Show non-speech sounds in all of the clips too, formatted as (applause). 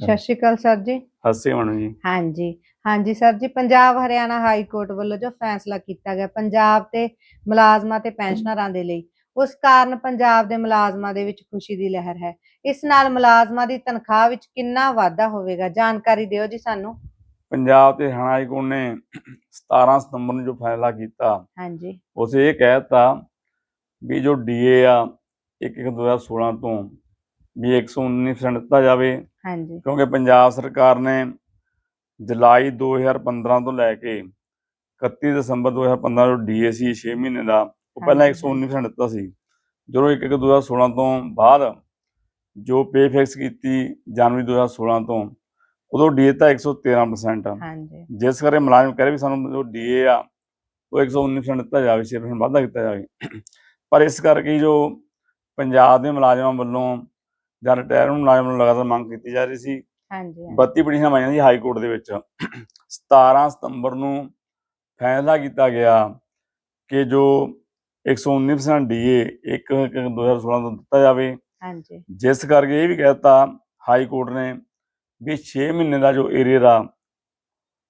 ਸਤਿ ਸ਼੍ਰੀ ਅਕਾਲ ਸਰ ਜੀ। ਹੱਸੇ ਮਣੂ ਜੀ। ਹਾਂਜੀ ਹਾਂਜੀ ਸਰ ਜੀ ਪੰਜਾਬ ਹਰਿਆਣਾ ਹਾਈ ਕੋਰਟ ਵੱਲੋਂ ਜੋ ਫੈਸਲਾ ਕੀਤਾ ਗਿਆ ਪੰਜਾਬ ਤੇ ਮੁਲਾਜ਼ਮਾਂ ਤੇ ਪੈਨਸ਼ਨਰਾਂ ਦੇ ਲਈ ਉਸ ਕਾਰਨ ਪੰਜਾਬ ਦੇ ਮੁਲਾਜ਼ਮਾਂ ਦੇ ਵਿੱਚ ਖੁਸ਼ੀ ਦੀ ਲਹਿਰ ਹੈ। ਇਸ ਨਾਲ ਮੁਲਾਜ਼ਮਾਂ ਦੀ ਤਨਖਾਹ ਵਿੱਚ ਕਿੰਨਾ ਵਾਧਾ ਹੋਵੇਗਾ? ਜਾਣਕਾਰੀ ਦਿਓ ਜੀ ਸਾਨੂੰ। ਪੰਜਾਬ ਤੇ ਹਰਿਆਣਾ ਹਾਈ ਕੋਰਟ ਨੇ 17 ਸਤੰਬਰ ਨੂੰ ਜੋ ਫੈਸਲਾ ਕੀਤਾ ਹਾਂਜੀ। ਉਸੇ ਇਹ ਕਹਿਤਾ ਵੀ ਜੋ ਡੀਏ ਆ 1 1 2016 ਤੋਂ ਵੀ 119% ਦਿੱਤਾ ਜਾਵੇ ਹਾਂਜੀ। ਕਿਉਂਕਿ ਪੰਜਾਬ ਸਰਕਾਰ ਨੇ ਜੁਲਾਈ 2015 ਤੋਂ ਲੈ ਕੇ 31 ਦਸੰਬਰ 2015 ਜੋ ਡੀਏ ਸੀ 6 ਮਹੀਨੇ ਦਾ ਉਹ ਪਹਿਲਾਂ ਹਾਂਜੀ। 119% ਦਿੱਤਾ ਸੀ। ਜਦੋਂ 1 1 2016 ਤੋਂ ਬਾਅਦ ਜੋ ਪੇ ਫਿਕਸ ਕੀਤੀ ਜਨਵਰੀ 2016 ਤੋਂ ਉਦੋਂ ਡੀਏ ਤਾਂ 113% ਹਾਂਜੀ। ਜਿਸ ਕਰਕੇ ਮੁਲਾਜ਼ਮ ਕਹਿ ਵੀ ਸਾਨੂੰ ਜੋ ਡੀਏ ਆ ਉਹ 119% ਦਿੱਤਾ ਜਾਵੇ 6% ਵਾਧਾ ਕੀਤਾ ਜਾਵੇ। ਪਰ ਇਸ ਕਰਕੇ ਜੋ ਪੰਜਾਬ ਦੇ ਮੁਲਾਜ਼ਮਾਂ ਵੱਲੋਂ ਜਾਂ ਰਿਟਾਇਰ ਮੁਲਾਜ਼ਮਾਂ ਵੱਲੋਂ ਲਗਾਤਾਰ ਮੰਗ ਕੀਤੀ ਜਾ ਰਹੀ ਸੀ। ਹਾਂਜੀ 32 ਪਟੀਸ਼ਨਾਂ ਪਾਈਆਂ ਸੀ ਹਾਈ ਕੋਰਟ ਦੇ ਵਿੱਚ। 17 ਸਤੰਬਰ ਨੂੰ ਫੈਸਲਾ ਕੀਤਾ ਗਿਆ ਕਿ ਜੋ 119% ਡੀਏ 1 2016 ਤੋਂ ਦਿੱਤਾ ਜਾਵੇ। ਹਾਂਜੀ। ਜਿਸ ਕਰਕੇ ਇਹ ਵੀ ਕਹਿਤਾ ਹਾਈ ਕੋਰਟ ਨੇ ਵੀ 6 ਮਹੀਨੇ ਦਾ ਜੋ ਏਰੀਆ ਦਾ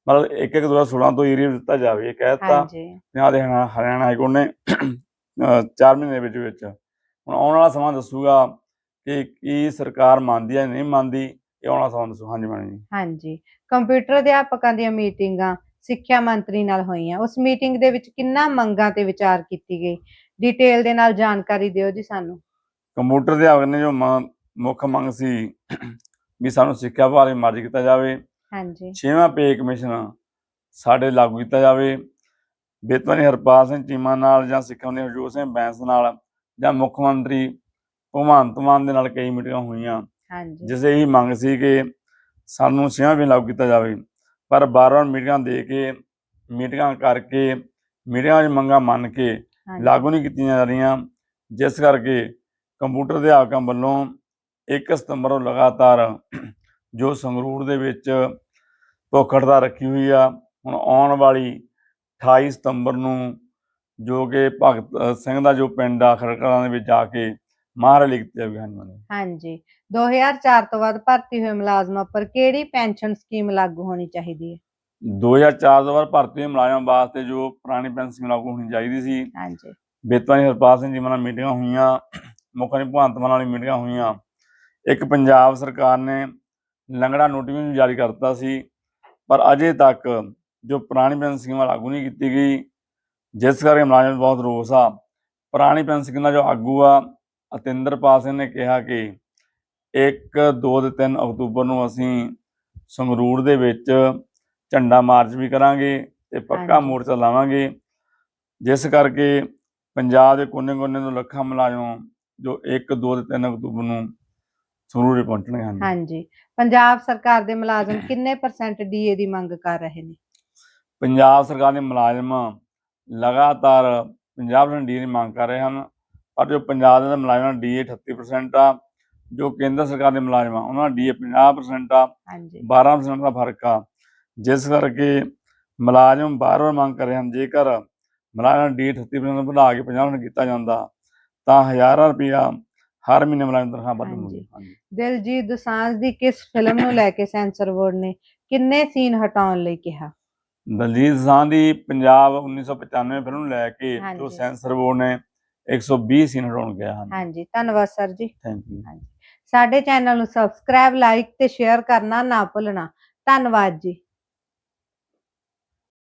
ਮਤਲਬ 1 1 2016 ਤੋਂ ਏਰੀਆ ਦਿੱਤਾ ਜਾਵੇ ਇਹ ਕਹਿਤਾ ਹਾਂਜੀ। ਪੰਜਾਬ ਦੇ ਹਰਿਆਣਾ ਹਰਿਆਣਾ ਹਾਈ ਕੋਰਟ ਨੇ 4 ਮਹੀਨੇ ਦੇ ਵਿੱਚ ਵਿੱਚ। ਹੁਣ ਆਉਣ ਵਾਲਾ ਸਮਾਂ ਦੱਸੂਗਾ ਕਿ ਕੀ ਸਰਕਾਰ ਮੰਨਦੀ ਹੈ ਨਹੀਂ ਮੰਨਦੀ ਇਹ ਆਉਣ ਸਮਾਂ ਦੱਸੂ। ਹਾਂਜੀ ਮੈਡਮ ਜੀ। ਹਾਂਜੀ। ਕੰਪਿਊਟਰ ਅਧਿਆਪਕਾਂ ਦੀਆਂ ਮੀਟਿੰਗਾਂ ਸਿੱਖਿਆ ਮੰਤਰੀ ਨਾਲ ਹੋਈਆਂ। ਉਸ ਮੀਟਿੰਗ ਦੇ ਵਿੱਚ ਕਿੰਨਾ ਮੰਗਾਂ ਤੇ ਵਿਚਾਰ ਕੀਤੀ ਗਈ? ਡਿਟੇਲ ਦੇ ਨਾਲ ਜਾਣਕਾਰੀ ਦਿਓ ਜੀ ਸਾਨੂੰ। ਕੰਪਿਊਟਰ ਅਧਿਆਪਕ ਨੇ ਜੋ ਮ- ਮੁੱਖ ਮੰਗ ਸੀ ਵੀ ਸਾਨੂੰ ਸਿੱਖਿਆ ਵਿੱਚ ਮਰਜ ਕੀਤਾ ਜਾਵੇ। ਹਾਂਜੀ। ਛੇਵਾਂ ਪੇ ਕਮਿਸ਼ਨ ਸਾਡੇ ਲਾਗੂ ਕੀਤਾ ਜਾਵੇ। ਬੇਤਵਾਨੀ ਹਰਪਾਲ ਸਿੰਘ ਚੀਮਾ ਨਾਲ ਜਾਂ ਸਿੱਖਾਂ ਦੇ ਹਰਜੋਤ ਸਿੰਘ ਬੈਂਸ ਨਾਲ ਜਾਂ ਮੁੱਖ ਮੰਤਰੀ ਭਗਵੰਤ ਮਾਨ ਦੇ ਨਾਲ ਕਈ ਮੀਟਿੰਗਾਂ ਹੋਈਆਂ। ਹਾਂਜੀ। ਜਿਸ ਇਹ ਮੰਗ ਸੀ ਕਿ ਸਾਨੂੰ ਛੇਵਾਂ ਪੇ ਲਾਗੂ ਕੀਤਾ ਜਾਵੇ। ਪਰ ਬਾਰ-ਬਾਰ ਮੀਟਿੰਗਾਂ ਦੇ ਕੇ ਮੀਟਿੰਗਾਂ ਕਰਕੇ ਮੀਟਿੰਗਾਂ 'ਚ ਮੰਗਾਂ ਮੰਨ ਕੇ ਲਾਗੂ ਨਹੀਂ ਕੀਤੀਆਂ ਜਾ ਰਹੀਆਂ। ਜਿਸ ਕਰਕੇ ਕੰਪਿਊਟਰ ਅਧਿਆਪਕਾਂ ਵੱਲੋਂ 1 ਸਤੰਬਰ ਤੋਂ ਲਗਾਤਾਰ ਜੋ ਸੰਗਰੂਰ ਦੇ ਵਿੱਚ ਭੁੱਖ ਹੜਤਾਲ ਰੱਖੀ ਹੋਈ ਆ ਹੁਣ ਆਉਣ ਵਾਲੀ 28 ਸਤੰਬਰ ਨੂੰ ਜੋ ਕਿ ਭਗਤ ਸਿੰਘ ਦਾ ਜੋ ਪਿੰਡ ਆ ਖੜਕਲਾਂ ਦੇ ਵਿੱਚ ਜਾ ਕੇ ਮਹਾਰਲੀ ਕੀਤੀ ਹਾਂਜੀ। ਮੈਡਮ। ਹਾਂਜੀ 2004 ਤੋਂ ਬਾਅਦ ਭਰਤੀ ਹੋਏ ਮੁਲਾਜ਼ਮਾਂ ਉੱਪਰ ਕਿਹੜੀ ਪੈਨਸ਼ਨ ਸਕੀਮ ਲਾਗੂ ਹੋਣੀ ਚਾਹੀਦੀ ਹੈ? 2004 ਤੋਂ ਬਾਅਦ ਭਰਤੀ ਹੋਏ ਮੁਲਾਜ਼ਮਾਂ ਵਾਸਤੇ ਜੋ ਪੁਰਾਣੀ ਪੈਨਸ਼ਨ ਲਾਗੂ ਹੋਣੀ ਚਾਹੀਦੀ ਸੀ। ਹਾਂਜੀ। ਬੇਤਵਾਨੀ ਹਰਪਾਲ ਸਿੰਘ ਜੀ ਨਾਲ ਮੀਟਿੰਗਾਂ ਹੋਈਆਂ ਮੁੱਖ ਮੰਤਰੀ ਭਗਵੰਤ ਮਾਨ ਨਾਲ ਮੀਟਿੰਗਾਂ ਹੋਈਆਂ। ਇੱਕ ਪੰਜਾਬ ਸਰਕਾਰ ਨੇ ਲੰਗੜਾ ਨੋਟੀਫਿਕੇਸ਼ਨ ਜਾਰੀ ਕਰਤਾ ਸੀ ਪਰ ਅਜੇ ਤੱਕ ਜੋ ਪੁਰਾਣੀ ਪੈਨਸ਼ਨ ਸਕੀਮ ਲਾਗੂ ਨਹੀਂ ਕੀਤੀ ਗਈ ਜਿਸ ਕਰਕੇ ਮੁਲਾਜ਼ਮਾਂ ਨੂੰ ਬਹੁਤ ਰੋਸ ਆ। ਪੁਰਾਣੀ ਪੈਨਸ਼ਨ ਸਕੀਮ ਦਾ ਜੋ ਆਗੂ ਆ ਅਤਿੰਦਰਪਾਲ ਸਿੰਘ ਨੇ ਕਿਹਾ ਕਿ 1 2 ਤੇ 3 ਅਕਤੂਬਰ ਨੂੰ ਅਸੀਂ ਸੰਗਰੂਰ ਦੇ ਵਿੱਚ ਝੰਡਾ ਮਾਰਚ ਵੀ ਕਰਾਂਗੇ ਤੇ ਪੱਕਾ। ਮੋਰਚਾ ਲਾਵਾਂਗੇ। ਜਿਸ ਕਰਕੇ ਪੰਜਾਬ ਦੇ ਕੋਨੇ-ਕੋਨੇ ਤੋਂ ਲੱਖਾਂ ਮੁਲਾਜ਼ਮ ਜੋ 1 2 ਤੇ 3 ਅਕਤੂਬਰ ਨੂੰ ਸੰਗਰੂਰ ਪਹੁੰਚਣਗੇ ਹਾਂਜੀ। ਹਾਂਜੀ। ਪੰਜਾਬ ਸਰਕਾਰ ਦੇ ਮੁਲਾਜ਼ਮ (clears throat) ਕਿੰਨੇ ਪਰਸੈਂਟ ਡੀਏ ਦੀ ਮੰਗ ਕਰ ਰਹੇ ਨੇ? ਪੰਜਾਬ ਸਰਕਾਰ ਦੇ ਮੁਲਾਜ਼ਮ ਲਗਾਤਾਰ ਪੰਜਾਬ ਨਾਲ ਡੀ ਦੀ ਮੰਗ ਕਰ ਰਹੇ ਹਨ। ਪਰ ਜੋ ਪੰਜਾਬ ਦੇ ਮੁਲਾਜ਼ਮਾਂ ਡੀ 38% ਆ ਜੋ ਕੇਂਦਰ ਸਰਕਾਰ ਦੇ ਮੁਲਾਜ਼ਮ ਆ ਉਹਨਾਂ ਦਾ ਡੀ 50% ਆ ਹਾਂਜੀ। 12% ਦਾ ਫ਼ਰਕ ਆ। ਜਿਸ ਕਰਕੇ ਮੁਲਾਜ਼ਮ ਬਾਰ-ਬਾਰ ਮੰਗ ਕਰ ਰਹੇ ਹਨ ਜੇਕਰ ਮੁਲਾਜ਼ਮ ਡੀ 38% ਵਧਾ ਕੇ 50% ਕੀਤਾ ਜਾਂਦਾ ਤਾਂ ਹਜ਼ਾਰਾਂ ਰੁਪਇਆ ਹਰ ਮਹੀਨੇ ਮੁਲਾਜ਼ਮ ਤਨਖਾਹ ਵੱਧ। ਮਿਲਦੀ ਹਾਂਜੀ। ਦਿਲਜੀਤ ਦੋਸਾਂਝ ਦੀ ਕਿਸ ਫਿਲਮ ਨੂੰ ਲੈ ਕੇ ਸੈਂਸਰ ਬੋਰਡ ਨੇ ਕਿੰਨੇ ਸੀਨ ਹਟਾਉਣ ਲਈ ਕਿਹਾ? ਦਲਜੀਤ ਦੋਸਾਂਝ ਦੀ ਪੰਜਾਬ 1995 ਫਿਲਮ ਨੂੰ ਲੈ ਕੇ ਜੋ। ਸੈਂਸਰ ਬੋਰਡ ਨੇ 120 ਸੀਨ ਹਟਾਉਣ ਗਿਆ ਹਨ ਹਾਂਜੀ। ਧੰਨਵਾਦ ਸਰ ਜੀ। ਥੈਂਕ ਯੂ ਸਾਡੇ ਚੈਨਲ ਨੂੰ ਸਬਸਕ੍ਰਾਈਬ ਲਾਈਕ ਤੇ ਸ਼ੇਅਰ ਕਰਨਾ ਨਾ ਭੁੱਲਣਾ। ਧੰਨਵਾਦ ਜੀ।